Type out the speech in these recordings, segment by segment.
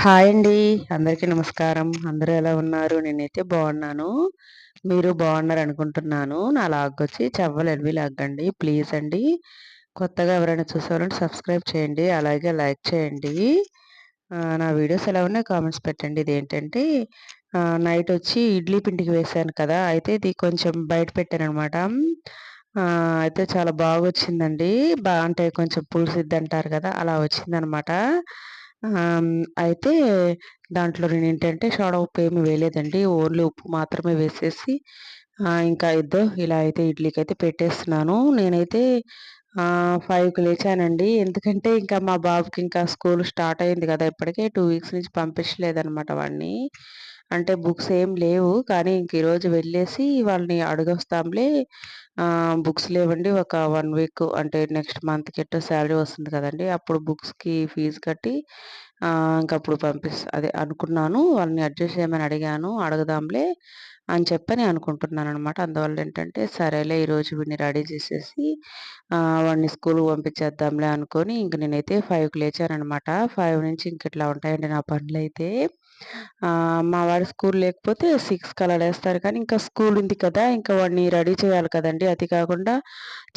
Hi అండి. అందరికీ నమస్కారం. అందరూ ఎలా ఉన్నారు? నేనైతే బాగున్నాను. మీరు బాగున్నారు అనుకుంటున్నాను. నా లాగ్ వచ్చి చవ్వలు ఎల్వి లాగ్ అండి ప్లీజ్ అండి. కొత్తగా ఎవరైనా చూసేవారంటే సబ్స్క్రైబ్ చేయండి. అలాగే లైక్ చేయండి. నా వీడియోస్ ఎలా ఉన్నాయి కామెంట్స్ పెట్టండి. ఇదేంటంటే నైట్ వచ్చి ఇడ్లీ పిండికి వేసాను కదా. అయితే ఇది కొంచెం బయట పెట్టాను అనమాట అయితే చాలా బాగా వచ్చిందండి బా అంటే కొంచెం పులుసు అంటారు కదా అలా వచ్చిందనమాట అయితే దాంట్లో నేను ఏంటంటే షాడ ఉప్పు ఏమి వేయలేదండి. ఓన్లీ ఉప్పు మాత్రమే వేసేసి ఇంకా ఇద్దో ఇలా అయితే ఇడ్లీకి అయితే పెట్టేస్తున్నాను. నేనైతే ఫైవ్కి లేచానండి. ఎందుకంటే ఇంకా మా బాబుకి ఇంకా స్కూల్ స్టార్ట్ అయింది కదా! ఇప్పటికే టూ వీక్స్ నుంచి పంపించలేదనమాట వాడిని. అంటే బుక్స్ ఏం లేవు. కానీ ఇంక ఈరోజు వెళ్ళేసి వాళ్ళని అడుగొస్తాంలే బుక్స్ లేవండి. ఒక వన్ వీక్ అంటే నెక్స్ట్ మంత్‌కి ఎట్టో శాలరీ వస్తుంది కదండీ! అప్పుడు బుక్స్‌కి ఫీజు కట్టి ఇంకప్పుడు పంపిస్ అదే అనుకున్నాను. వాళ్ళని అడ్జస్ట్ చేయమని అడిగాను. అడుగుదాంలే అని చెప్పని అనుకుంటున్నాను అనమాట అందువల్ల ఏంటంటే సరేలే ఈరోజు వీడిని రెడీ చేసేసి వాడిని స్కూల్‌కి పంపించేద్దాంలే అనుకొని ఇంక నేనైతే ఫైవ్కి లేచాననమాట. ఫైవ్ నుంచి ఇంక ఇట్లా ఉంటాయండి నా పనులైతే. మా వాడు స్కూల్ లేకపోతే సిక్స్కి అలా లేస్తారు కానీ ఇంకా స్కూల్ ఉంది కదా! ఇంకా వాడిని రెడీ చేయాలి కదండీ! అది కాకుండా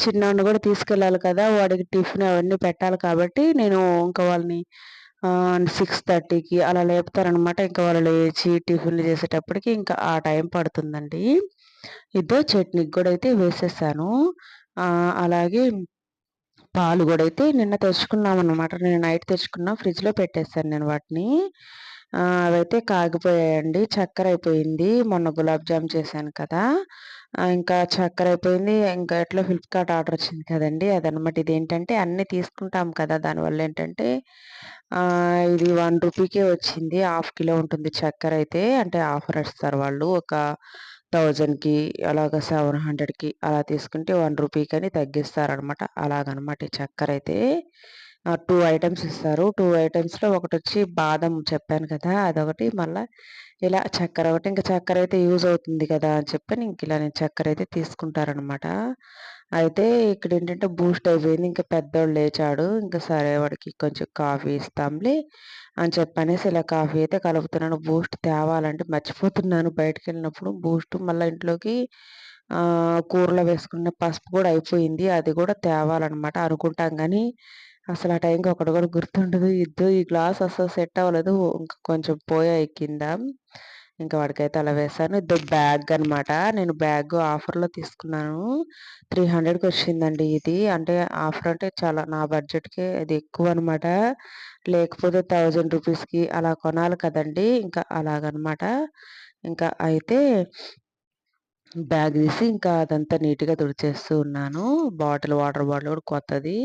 చిన్నోడిని కూడా తీసుకెళ్ళాలి కదా! వాడికి టిఫిన్ అవన్నీ పెట్టాలి కాబట్టి నేను ఇంకా వాళ్ళని సిక్స్ థర్టీకి అలా లేపుతారనమాట. ఇంకా వాళ్ళు లేచి టిఫిన్‌లు చేసేటప్పటికి ఇంకా ఆ టైం పడుతుందండి. ఇదో చట్నీకి కూడా అయితే వేసేసాను. అలాగే పాలు కూడా అయితే నిన్న తెచ్చుకున్నాం అనమాట నేను నైట్ తెచ్చుకున్నా ఫ్రిడ్జ్‌లో పెట్టేసాను నేను వాటిని. అవైతే కాగిపోయాయండి. చక్కెర అయిపోయింది. మొన్న గులాబ్ జామ్ చేశాను కదా! ఇంకా చక్కెర అయిపోయింది. ఇంకా ఎట్లా ఫ్లిప్‌కార్ట్ ఆర్డర్ వచ్చింది కదండి అదనమాట. ఇదేంటంటే అన్నీ తీసుకుంటాం కదా! దానివల్ల ఏంటంటే ఇది వన్ రూపీకే వచ్చింది. హాఫ్ కిలో ఉంటుంది చక్కెర అయితే. అంటే ఆఫర్ ఇస్తారు వాళ్ళు. ఒక థౌజండ్‌కి అలాగ సెవెన్ హండ్రెడ్‌కి అలా తీసుకుంటే వన్ రూపీకి అని తగ్గిస్తారనమాట. అలాగనమాట ఈ చక్కెర అయితే. టూ ఐటమ్స్ ఇస్తారు. టూ ఐటమ్స్‌లో ఒకటి వచ్చి బాదం చెప్పాను కదా! అదొకటి మళ్ళీ ఇలా చక్కెర ఒకటి. ఇంకా చక్కెర అయితే యూజ్ అవుతుంది కదా! అని చెప్పని ఇంక ఇలా నేను చక్కెర అయితే తీసుకుంటారనమాట. అయితే ఇక్కడ ఏంటంటే బూస్ట్ అయిపోయింది. ఇంకా పెద్దోడు లేచాడు. ఇంకా సరే వాడికి కొంచెం కాఫీ ఇస్తాంలే అని చెప్పనేసి ఇలా కాఫీ అయితే కలుపుతున్నాను. బూస్ట్ తేవాలంటే మర్చిపోతున్నాను బయటకెళ్ళినప్పుడు. బూస్ట్ మళ్ళీ ఇంట్లోకి కూరలో వేసుకున్న పసుపు కూడా అయిపోయింది. అది కూడా తేవాలనమాట అనుకుంటాం కానీ అసలు ఆ టైంకి ఒకటి కూడా గుర్తుండదు. ఇద్దు ఈ గ్లాస్ అసలు సెట్ అవ్వలేదు. ఇంకా కొంచెం పోయాయి కింద. ఇంకా వాడికైతే అలా వేశాను. ఇద్దో బ్యాగ్ అనమాట. నేను బ్యాగ్ ఆఫర్‌లో తీసుకున్నాను. త్రీ హండ్రెడ్కి వచ్చిందండి ఇది. అంటే ఆఫర్ అంటే చాలా నా బడ్జెట్‌కి అది ఎక్కువ అనమాట. లేకపోతే థౌజండ్ రూపీస్‌కి అలా కొనాలి కదండీ! ఇంకా అలాగనమాట. ఇంకా అయితే బ్యాగ్ తీసి ఇంకా అదంతా నీట్‌గా తుడిచేస్తూ ఉన్నాను. బాటిల్ వాటర్ బాటిల్ కూడా కొత్తది.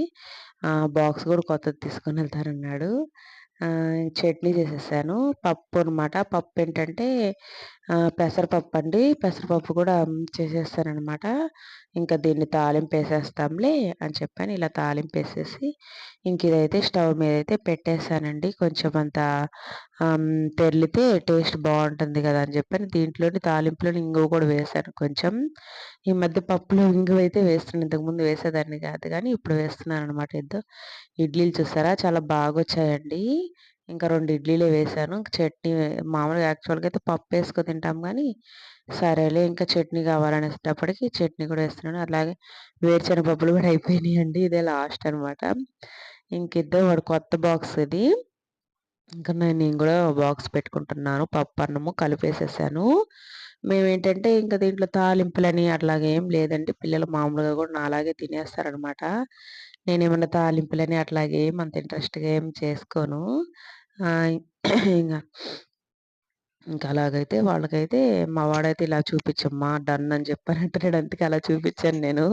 బాక్స్ కూడా కొత్తది తీసుకొని వెళ్తారన్నాడు చట్నీ చేసేసాను. పప్పు అనమాట. పప్పు ఏంటంటే పెసరపప్పు అండి. పెసరపప్పు కూడా చేసేస్తాననమాట. ఇంకా దీన్ని తాలింపు వేసేస్తాంలే అని చెప్పాను ఇలా తాలింపు వేసేసి ఇంక ఇదైతే స్టవ్ మీద అయితే పెట్టేసానండి. కొంచెం అంత తెరిలితే టేస్ట్ బాగుంటుంది కదా అని చెప్పని దీంట్లోని తాలింపులోని ఇంగువ కూడా వేసాను కొంచెం. ఈ మధ్య పప్పులో ఇంగువ అయితే వేస్తున్నాను. ఇంతకుముందు వేసేదాన్ని కాదు కానీ ఇప్పుడు వేస్తున్నాను అనమాట. ఇద్దరు ఇడ్లీలు చూసారా చాలా బాగా వచ్చాయండి ఇంకా రెండు ఇడ్లీలే వేసాను. చట్నీ మామూలుగా యాక్చువల్‌గా అయితే పప్పు వేసుకొని తింటాం కానీ సరేలే ఇంకా చట్నీ కావాలనేటప్పటికి చట్నీ కూడా వేస్తున్నాను. అలాగే వేరుశనగ పప్పులు కూడా అయిపోయినాయండి. ఇదే లాస్ట్ అనమాట. ఇంకిద్దో వాడు కొత్త బాక్స్ ఇది. ఇంకా నేను నేను కూడా బాక్స్ పెట్టుకుంటున్నాను. పప్పు అన్నము కలిపేసేసాను. మేమేంటంటే ఇంకా దీంట్లో తాలింపులని అట్లాగేం ఏం లేదండి. పిల్లలు మామూలుగా కూడా నాలాగే తినేస్తారనమాట. నేనేమన్నా తాలింపులని అట్లాగే ఏం అంత ఇంట్రెస్ట్‌గా ఏం చేసుకోను. ఇంకా ఇంకా అలాగైతే వాళ్ళకైతే మా వాడైతే ఇలా చూపించమ్మా డన్ అని చెప్పానంటే నేను అందుకే అలా చూపించాను నేను.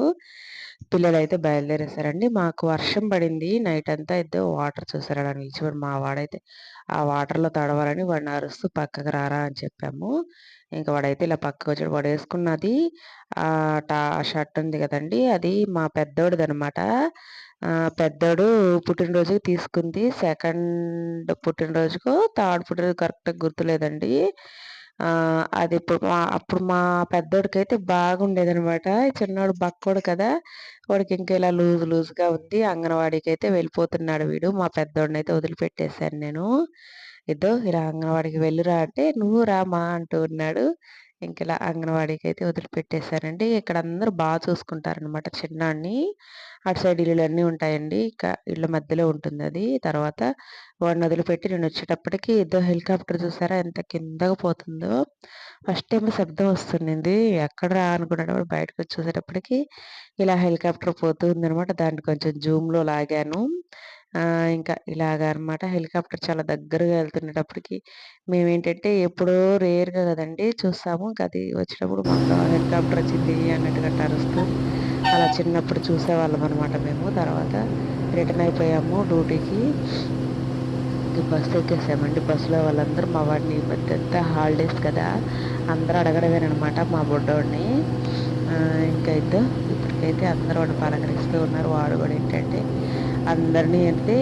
పిల్లలైతే బయలుదేరేశారండి మాకు వర్షం పడింది నైట్ అంతా అయితే వాటర్ చూసారా అలా మా వాడైతే. ఆ వాటర్‌లో తడవాలని వాడిని అరుస్తూ పక్కకు రారా అని చెప్పాము. ఇంకా వాడైతే ఇలా పక్కకొచ్చాడు. వాడు వేసుకున్నది టా షర్ట్ ఉంది కదండి అది మా పెద్దోడిదనమాట. పెద్దోడు పుట్టినరోజుకి తీసుకుంది. సెకండ్ పుట్టినరోజుకు థర్డ్ పుట్టినరోజు కరెక్ట్‌గా గుర్తులేదండి. అది ఇప్పుడు మా అప్పుడు మా పెద్దోడికైతే బాగుండేదనమాట. చిన్నోడు బక్కోడు కదా! వాడికి ఇంకా ఇలా లూజ్ లూజ్‌గా ఉంది. అంగన్వాడీకైతే వెళ్ళిపోతున్నాడు వీడు. మా పెద్దోడిని అయితే వదిలిపెట్టేశాను నేను. ఇదో ఇలా అంగన్వాడికి వెళ్ళిరా అంటే నువ్వు రామా అంటూ ఉన్నాడు ఇంక ఇలా అయితే వదిలిపెట్టేశారండి. ఇక్కడ అందరూ బాగా చూసుకుంటారనమాట చిన్నాన్ని. అటు సైడ్ ఇల్లులు అన్నీ ఉంటాయండి. ఇక ఇళ్ళ మధ్యలో ఉంటుంది అది. తర్వాత వాడిని వదిలిపెట్టి నేను వచ్చేటప్పటికి ఏదో హెలికాప్టర్ చూసారా ఎంత కిందగా పోతుందో. ఫస్ట్ టైం శబ్దం వస్తుంది ఎక్కడ రా అనుకున్నప్పుడు బయటకు వచ్చి చూసేటప్పటికి ఇలా హెలికాప్టర్ పోతుంది అనమాట దాన్ని కొంచెం జూమ్లో లాగాను. ఇంకా ఇలాగ అనమాట హెలికాప్టర్ చాలా దగ్గరగా వెళ్తున్నప్పటికి మేమేంటంటే ఎప్పుడో రేర్గా కదండి చూస్తాము. అది వచ్చినప్పుడు మొత్తం హెలికాప్టర్ వచ్చింది అన్నట్టుగా అరుస్తూ అలా చిన్నప్పుడు చూసేవాళ్ళం అనమాట మేము. తర్వాత రిటర్న్ అయిపోయాము డ్యూటీకి. బస్సు ఎక్కేసామండి. బస్సులో వాళ్ళందరూ మా వాడిని పెద్ద హాలిడేస్ కదా! అందరూ అడగడమేనమాట మా బుడ్డోడిని. ఇంకా అయితే ఇప్పటికైతే అందరూ వాడిని పలకరిస్తూ ఉన్నారు. వాడు కూడా ఏంటంటే అందరినీ అంటే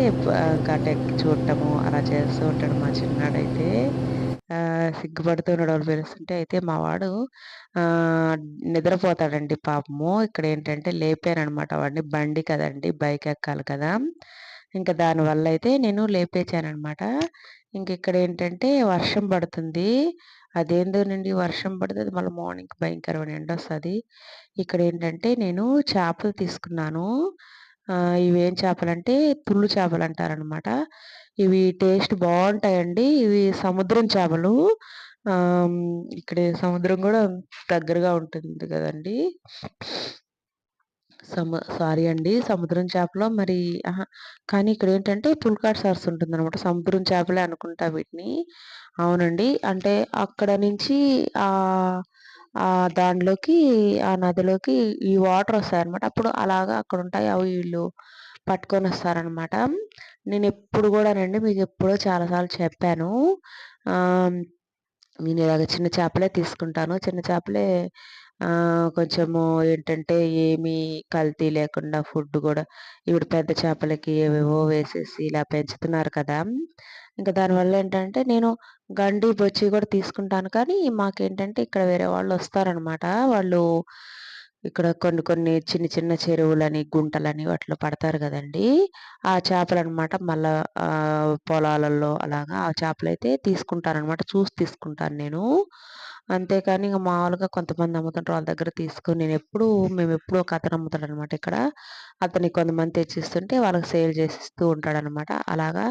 గట్టెక్కి చూడటము అలా చేస్తూ ఉంటాడు మా చిన్నాడైతే. సిగ్గుపడుతూ ఉన్నాడు వాళ్ళు పిలుస్తుంటే అయితే మా వాడు నిద్రపోతాడండి పాపము. ఇక్కడ ఏంటంటే లేపానమాట వాడిని. బండి కదండి బైక్ ఎక్కాలి కదా. ఇంకా దానివల్ల అయితే నేను లేపేచానమాట ఇంక ఇక్కడ ఏంటంటే వర్షం పడుతుంది. అదేందోనండి వర్షం పడుతుంది. మళ్ళీ మార్నింగ్ భయంకరమైన ఎండ వస్తుంది. ఇక్కడ ఏంటంటే నేను చేపలు తీసుకున్నాను. ఇవేం చేపలంటే తుళ్ళు చేపలు అంటారనమాట ఇవి టేస్ట్ బాగుంటాయండి. ఇవి సముద్రం చేపలు. ఇక్కడ సముద్రం కూడా దగ్గరగా ఉంటుంది కదండి. సము సారీ అండి. సముద్రం చేపలో మరి కానీ ఇక్కడ ఏంటంటే పుల్కాట్ సార్స్ ఉంటుంది అనమాట సముద్రం చేపలే అనుకుంటా వీటిని. అవునండి. అంటే అక్కడ నుంచి ఆ ఆ దానిలోకి ఆ నదిలోకి ఈ వాటర్ వస్తాయన్నమాట. అప్పుడు అలాగా అక్కడ ఉంటాయి అవి వీళ్ళు పట్టుకొని వస్తారనమాట నేను ఎప్పుడు కూడానండి మీకు ఎప్పుడో చాలాసార్లు చెప్పాను. నేను ఇలాగ చిన్న చేపలే తీసుకుంటాను. చిన్న చేపలే కొంచెము ఏంటంటే ఏమీ కల్తీ లేకుండా ఫుడ్ కూడా ఇప్పుడు పెద్ద చేపలకి ఏవేవో వేసేసి ఇలా పెంచుతున్నారు కదా! ఇంకా దానివల్ల ఏంటంటే నేను గండి బొచ్చి కూడా తీసుకుంటాను. కానీ మాకేంటంటే ఇక్కడ వేరే వాళ్ళు వస్తారనమాట. వాళ్ళు ఇక్కడ కొన్ని కొన్ని చిన్న చిన్న చెరువులని గుంటలని వాటిలో పడతారు కదండి! ఆ చేపలు అనమాట మళ్ళా పొలాలలో అలాగా ఆ చేపలు అయితే తీసుకుంటారనమాట చూసి తీసుకుంటాను నేను. అంతేకాని ఇంకా మామూలుగా కొంతమంది అమ్ముతుంటారు వాళ్ళ దగ్గర తీసుకొని నేను ఎప్పుడు మేము ఎప్పుడు ఒక అతను అమ్ముతాడు అనమాట ఇక్కడ. అతని కొంతమంది తెచ్చిస్తుంటే వాళ్ళకి సేల్ చేసిస్తూ ఉంటాడనమాట. అలాగా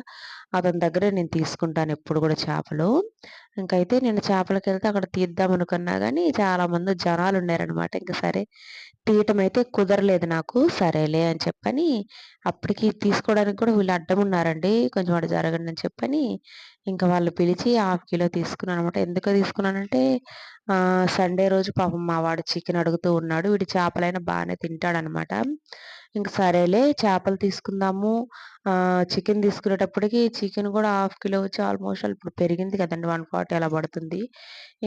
అతని దగ్గరే నేను తీసుకుంటాను ఎప్పుడు కూడా చేపలు. ఇంకైతే నేను చేపలకి వెళ్తే అక్కడ తీద్దాం అనుకున్నా కానీ చాలా మంది జనాలు ఉన్నారనమాట ఇంకా సరే తీయటం అయితే కుదరలేదు నాకు. సరేలే అని చెప్పని అప్పటికి తీసుకోవడానికి కూడా వీళ్ళు అడ్డం ఉన్నారండి కొంచెం అటు జరగండి అని చెప్పని ఇంకా వాళ్ళు పిలిచి హాఫ్ కిలో తీసుకున్నాను అనమాట ఎందుకు తీసుకున్నానంటే సండే రోజు పాపం మా వాడు చికెన్ అడుగుతూ ఉన్నాడు. వీడి చేపలైనా బాగానే తింటాడనమాట. ఇంక సరేలే చేపలు తీసుకుందాము. చికెన్ తీసుకునేటప్పటికి చికెన్ కూడా హాఫ్ కిలో వచ్చి ఆల్మోస్ట్ ఇప్పుడు పెరిగింది కదండి వన్ ఫార్టీ అలా పడుతుంది.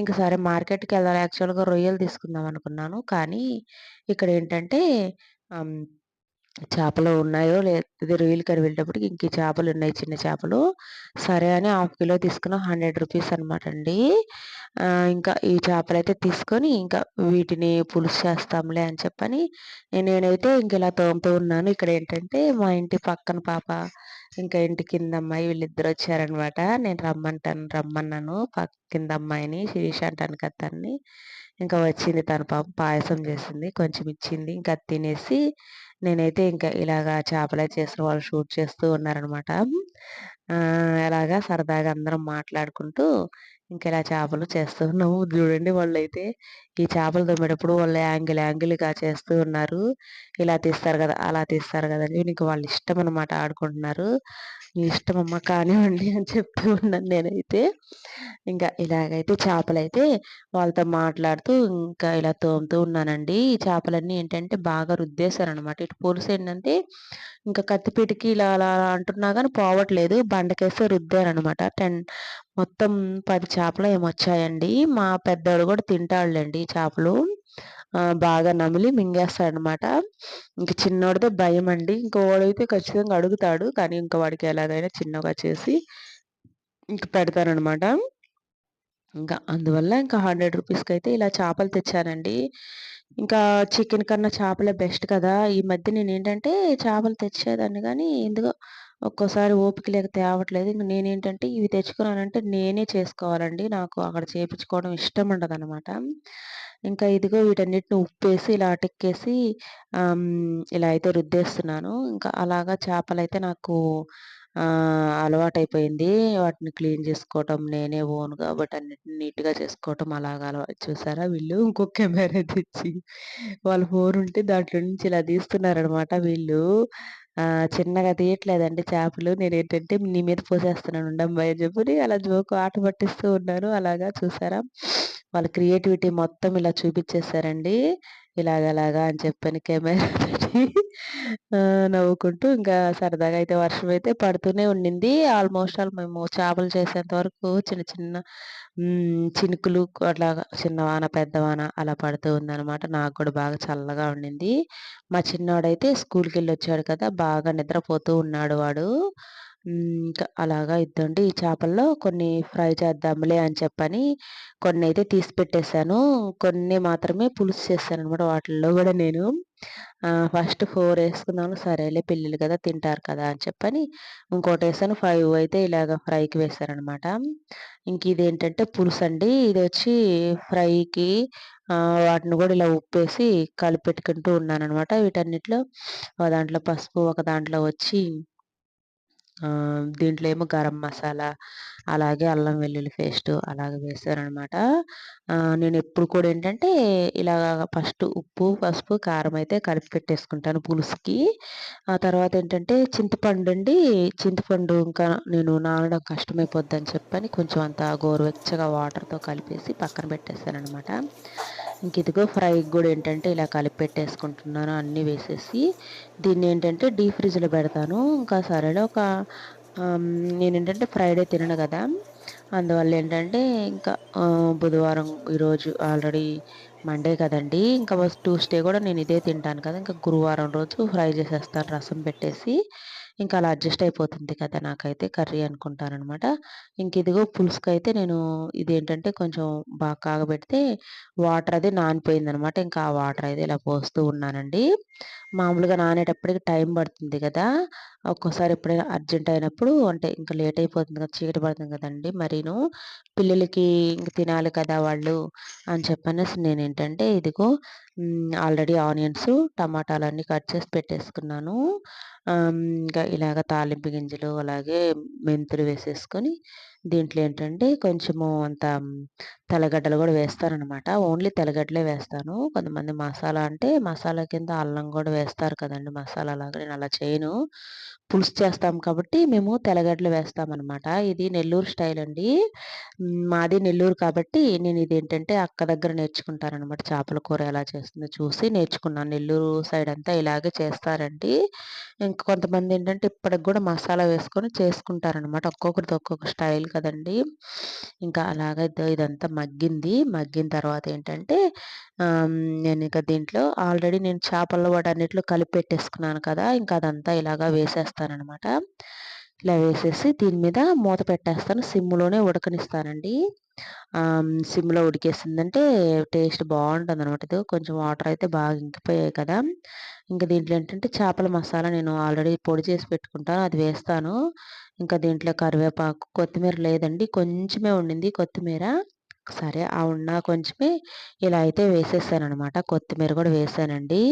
ఇంక సరే మార్కెట్కి వెళ్ళాలి యాక్చువల్గా రొయ్యలు తీసుకుందాం అనుకున్నాను. కానీ ఇక్కడ ఏంటంటే చేపలు ఉన్నాయో లేదు రొయ్యలు కర్రీ వెళ్ళేటప్పటికి ఇంక చేపలు ఉన్నాయి చిన్న చేపలు. సరే అని హాఫ్ కిలో తీసుకున్నాం హండ్రెడ్ రూపీస్ అనమాట అండి. ఇంకా ఈ చేపలు అయితే తీసుకొని ఇంకా వీటిని పులుసు చేస్తాంలే అని చెప్పని నేనైతే ఇంక ఇలా తోముతూ ఉన్నాను. ఇక్కడ ఏంటంటే మా ఇంటి పక్కన పాప ఇంకా ఇంటి కింద అమ్మాయి వీళ్ళిద్దరు వచ్చారనమాట. నేను రమ్మంటాను రమ్మన్నాను. పక్క కింద అమ్మాయిని శిరీష అంటాను కత్తాన్ని ఇంకా వచ్చింది తన పాప పాయసం చేసింది కొంచెం ఇచ్చింది ఇంకా తినేసి నేనైతే ఇంకా ఇలాగా చేపలే చేసిన వాళ్ళు షూట్ చేస్తూ ఉన్నారనమాట. అలాగా సరదాగా అందరం మాట్లాడుకుంటూ ఇంకా ఇలా చేపలు చేస్తూ ఉన్నాము చూడండి వాళ్ళు అయితే ఈ చేపలు తోమేటప్పుడు వాళ్ళు యాంగిల్ యాంగిల్గా చేస్తూ ఉన్నారు. ఇలా తీస్తారు కదా అలా తీస్తారు కదా అని నీకు వాళ్ళు ఇష్టం అనమాట ఆడుకుంటున్నారు. మీ ఇష్టం అమ్మ కానివ్వండి అని చెప్తూ ఉన్నాను నేనైతే. ఇంకా ఇలాగైతే చేపలైతే వాళ్ళతో మాట్లాడుతూ ఇంకా ఇలా తోముతూ ఉన్నానండి. ఈ చేపలన్నీ ఏంటంటే బాగా రుద్దేశారనమాట ఇటు పులుసు ఏంటంటే ఇంకా కత్తిపీటికి ఇలా అలా అంటున్నా కానీ పోవట్లేదు. బండకేస్తే రుద్దారనమాట టెన్ మొత్తం పది చేపలు ఏమొచ్చాయండి. మా పెద్దవాడు కూడా తింటాడులేండి. చేపలు బాగా నమిలి మింగేస్తాడనమాట. ఇంక చిన్నోడితే భయం అండి ఇంకో వాడైతే ఖచ్చితంగా అడుగుతాడు. కానీ ఇంకా వాడికి ఎలాగైనా చిన్నగా చేసి ఇంక పెడతానమాట ఇంకా అందువల్ల ఇంకా హండ్రెడ్ రూపీస్కి అయితే ఇలా చేపలు తెచ్చానండి. ఇంకా చికెన్ కన్నా చేపలే బెస్ట్ కదా. ఈ మధ్య నేను ఏంటంటే చేపలు తెచ్చేదాన్ని. కానీ ఎందుకో ఒక్కోసారి ఓపిక లేక తేవట్లేదు. ఇంక నేనేంటంటే ఇవి తెచ్చుకున్నానంటే నేనే చేసుకోవాలండి. నాకు అక్కడ చేపించుకోవడం ఇష్టం ఉండదనమాట. ఇంకా ఇదిగో వీటన్నిటిని ఉప్పేసి ఇలా అటెక్కేసి ఇలా అయితే రుద్దేస్తున్నాను. ఇంకా అలాగా చేపలైతే నాకు అలవాటైపోయింది. వాటిని క్లీన్ చేసుకోవటం నేనే ఓన్‌గా అన్నిటిని నీట్‌గా చేసుకోవటం అలాగా అలవా చూసారా వీళ్ళు ఇంకొక కెమెరా తెచ్చి వాళ్ళ ఫోన్ ఉంటే దాంట్లో నుంచి ఇలా తీస్తున్నారనమాట వీళ్ళు. చిన్నగా తీయట్లేదండి చేపలు. నేను ఏంటంటే నీ మీద పోసేస్తున్నాను ఉండమ్మాయి అని చెప్పి అలా జోకు ఆట పట్టిస్తూ ఉన్నాను. అలాగా చూసారా? వాళ్ళ క్రియేటివిటీ మొత్తం ఇలా చూపించేశారండి ఇలాగలాగా అని చెప్పని కెమెరా పెట్టి నవ్వుకుంటూ ఇంకా సరదాగా అయితే వర్షం అయితే పడుతూనే ఉండింది. ఆల్మోస్ట్ ఆల్ మేము చేపలు చేసేంత వరకు చిన్న చిన్న చినుకులు అట్లాగా చిన్న వాన, పెద్ద వాన అలా పడుతూ ఉందనమాట. నాకు కూడా బాగా చల్లగా ఉండింది. మా చిన్నోడైతే స్కూల్‌కెళ్ళొచ్చాడు కదా! బాగా నిద్రపోతూ ఉన్నాడు వాడు. ఇంకా అలాగా ఇద్దండి ఈ చేపల్లో కొన్ని ఫ్రై చేద్దాంలే అని చెప్పని కొన్నైతే తీసి పెట్టేశాను కొన్ని మాత్రమే పులుసు చేశాననమాట. వాటిల్లో కూడా నేను ఫస్ట్ ఫోర్ వేసుకున్నాను. సరేలే పిల్లలు కదా తింటారు కదా అని చెప్పని ఇంకోటేసాను. ఫైవ్ అయితే ఇలాగ ఫ్రైకి వేశాననమాట. ఇంక ఇదేంటంటే పులుసు అండి ఇది వచ్చి ఫ్రైకి వాటిని కూడా ఇలా ఉప్పేసి కలిపెట్టుకుంటూ ఉన్నాననమాట. వీటన్నిటిలో ఒక దాంట్లో పసుపు, ఒక దాంట్లో వచ్చి దీంట్లో ఏమో గరం మసాలా, అలాగే అల్లం వెల్లుల్లి పేస్టు అలాగే వేస్తారనమాట నేను ఎప్పుడు కూడా ఏంటంటే ఇలా ఫస్ట్ ఉప్పు, పసుపు, కారం అయితే కలిపి పెట్టేసుకుంటాను పులుసుకి. ఆ తర్వాత ఏంటంటే చింతపండు అండి. చింతపండు ఇంకా నేను నానడం కష్టమైపోద్దని చెప్పని కొంచెం అంత గోరువెచ్చగా వాటర్‌తో కలిపేసి పక్కన పెట్టేసాననమాట. ఇంక ఇదిగో ఫ్రైకి కూడా ఏంటంటే ఇలా కలిపి పెట్టేసుకుంటున్నాను అన్నీ వేసేసి. దీన్ని ఏంటంటే డీప్ ఫ్రిడ్జ్‌లో పెడతాను. ఇంకా సరేలే ఒక నేనేంటంటే ఫ్రైడే తినను కదా! అందువల్ల ఏంటంటే ఇంకా బుధవారం ఈరోజు ఆల్రెడీ మండే కదండీ! ఇంకా ట్యూస్డే కూడా నేను ఇదే తింటాను కదా! ఇంకా గురువారం రోజు ఫ్రై చేసేస్తాను రసం పెట్టేసి. ఇంకా అలా అడ్జస్ట్ అయిపోతుంది కదా నాకైతే కర్రీ అనుకుంటాననమాట. ఇంక ఇదిగో పులుసుకైతే నేను ఇదేంటంటే కొంచెం బాగా కాగబెడితే వాటర్ అది నానిపోయిందనమాట. ఇంకా ఆ వాటర్ అయితే ఇలా పోస్తూ ఉన్నానండి. మామూలుగా నానేటప్పటికి టైం పడుతుంది కదా! ఒక్కోసారి ఎప్పుడైనా అర్జెంట్ అయినప్పుడు అంటే ఇంకా లేట్ అయిపోతుంది కదా! చీకటి పడుతుంది కదండి మరీను పిల్లలకి ఇంక తినాలి కదా వాళ్ళు అని చెప్పనేసి నేనేంటంటే ఇదిగో ఆల్రెడీ ఆనియన్స్, టమాటాలన్నీ కట్ చేసి పెట్టేసుకున్నాను. ఇంకా ఇలాగ తాలింపు గింజలు అలాగే మెంతులు వేసేసుకొని దీంట్లో ఏంటంటే కొంచెము అంత తెల్లగడ్డలు కూడా వేస్తారనమాట. ఓన్లీ తెల్లగడ్డలే వేస్తాను. కొంతమంది మసాలా అంటే మసాలా కింద అల్లం కూడా వేస్తారు కదండి మసాలా లాగా నేను అలా చేయను. పులుసు చేస్తాం కాబట్టి మేము తెల్లగడ్డలు వేస్తామనమాట. ఇది నెల్లూరు స్టైల్ అండి. మాది నెల్లూరు కాబట్టి నేను ఇదేంటంటే అక్క దగ్గర నేర్చుకుంటాననమాట. చేపల కూర ఎలా చేస్తుందో చూసి నేర్చుకున్నాను. నెల్లూరు సైడ్ అంతా ఇలాగే చేస్తారండి. ఇంకా కొంతమంది ఏంటంటే ఇప్పటికి కూడా మసాలా వేసుకొని చేసుకుంటారనమాట. ఒక్కొక్కరిది ఒక్కొక్క స్టైల్ కదండీ! ఇంకా అలాగే ఇదంతా మగ్గింది. మగ్గిన తర్వాత ఏంటంటే నేను ఇంకా దీంట్లో ఆల్రెడీ నేను చేపల్లో వాటన్నిటిలో కలిపి పెట్టేసుకున్నాను కదా! ఇంకా అదంతా ఇలాగా వేసేస్తాను వేసేస్తాననమాట. ఇలా వేసేసి దీని మీద మూత పెట్టేస్తాను. సిమ్‌లోనే ఉడకనిస్తానండి. సిమ్‌లో ఉడికేసిందంటే టేస్ట్ బాగుంటుంది అనమాట ఇది కొంచెం వాటర్ అయితే బాగా ఇంకిపోయాయి కదా! ఇంకా దీంట్లో ఏంటంటే చేపల మసాలా నేను ఆల్రెడీ పొడి చేసి పెట్టుకుంటాను. అది వేస్తాను. ఇంకా దీంట్లో కరివేపాకు, కొత్తిమీర లేదండి. కొంచెమే ఉండింది కొత్తిమీర. సరే ఆ ఉన్న కొంచెమే ఇలా అయితే వేసేసాననమాట. కొత్తిమీర కూడా వేసానండి.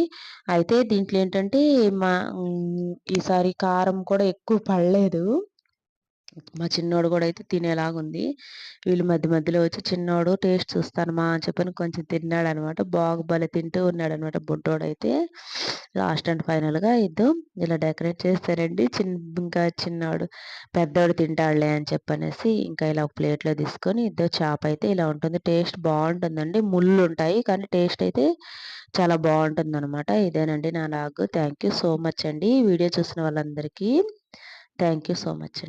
అయితే దీంట్లో ఏంటంటే మా ఈసారి కారం కూడా ఎక్కువ పడలేదు. మా చిన్నోడు కూడా అయితే తినేలాగుంది. వీళ్ళు మధ్య మధ్యలో వచ్చి చిన్నోడు టేస్ట్ చూస్తాను మా అని చెప్పని కొంచెం తిన్నాడనమాట. బాగా భలే తింటూ ఉన్నాడనమాట అయితే లాస్ట్ అండ్ ఫైనల్‌గా ఇద్దో ఇలా డెకరేట్ చేస్తారండి చిన్ ఇంకా చిన్నోడు పెద్దోడు తింటాడులే అని చెప్పనేసి ఇంకా ఇలా ఒక ప్లేట్‌లో తీసుకొని ఇద్దో చేప అయితే ఇలా ఉంటుంది. టేస్ట్ బాగుంటుందండి ముళ్ళు ఉంటాయి కానీ టేస్ట్ అయితే చాలా బావుంటుందనమాట. ఇదేనండి నా vlog thank you so much అండి. వీడియో చూసిన వాళ్ళందరికీ థ్యాంక్ యూ సో మచ్ అండి.